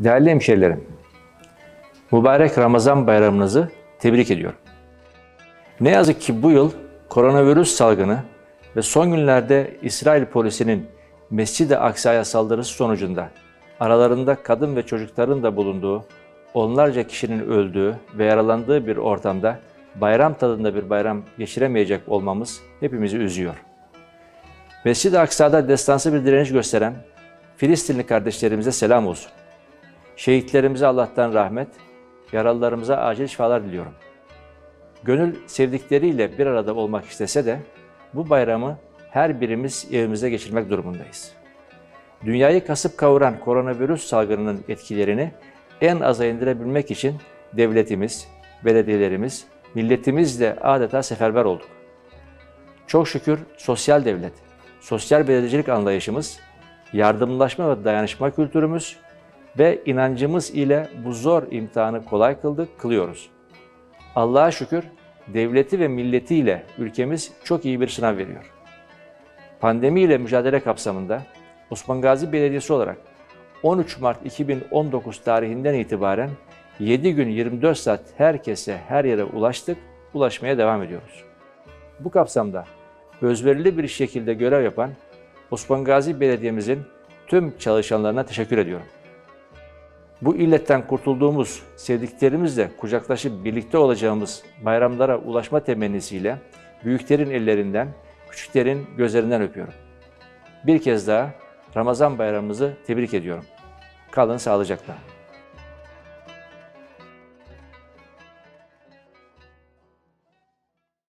Değerli hemşehrilerim, mübarek Ramazan bayramınızı tebrik ediyorum. Ne yazık ki bu yıl koronavirüs salgını ve son günlerde İsrail polisinin Mescid-i Aksa'ya saldırısı sonucunda aralarında kadın ve çocukların da bulunduğu, onlarca kişinin öldüğü ve yaralandığı bir ortamda bayram tadında bir bayram geçiremeyecek olmamız hepimizi üzüyor. Mescid-i Aksa'da destansı bir direniş gösteren Filistinli kardeşlerimize selam olsun. Şehitlerimize Allah'tan rahmet, yaralılarımıza acil şifalar diliyorum. Gönül sevdikleriyle bir arada olmak istese de bu bayramı her birimiz evimizde geçirmek durumundayız. Dünyayı kasıp kavuran koronavirüs salgınının etkilerini en aza indirebilmek için devletimiz, belediyelerimiz, milletimizle adeta seferber olduk. Çok şükür sosyal devlet, sosyal belediyecilik anlayışımız, yardımlaşma ve dayanışma kültürümüz ve inancımız ile bu zor imtihanı kolay kıldık, kılıyoruz. Allah'a şükür devleti ve milletiyle ülkemiz çok iyi bir sınav veriyor. Pandemiyle mücadele kapsamında Osman Gazi Belediyesi olarak 13 Mart 2019 tarihinden itibaren 7 gün 24 saat herkese her yere ulaştık, ulaşmaya devam ediyoruz. Bu kapsamda özverili bir şekilde görev yapan Osman Gazi Belediye'mizin tüm çalışanlarına teşekkür ediyorum. Bu illetten kurtulduğumuz, sevdiklerimizle kucaklaşıp birlikte olacağımız bayramlara ulaşma temennisiyle büyüklerin ellerinden, küçüklerin gözlerinden öpüyorum. Bir kez daha Ramazan bayramımızı tebrik ediyorum. Kalın sağlıcakla.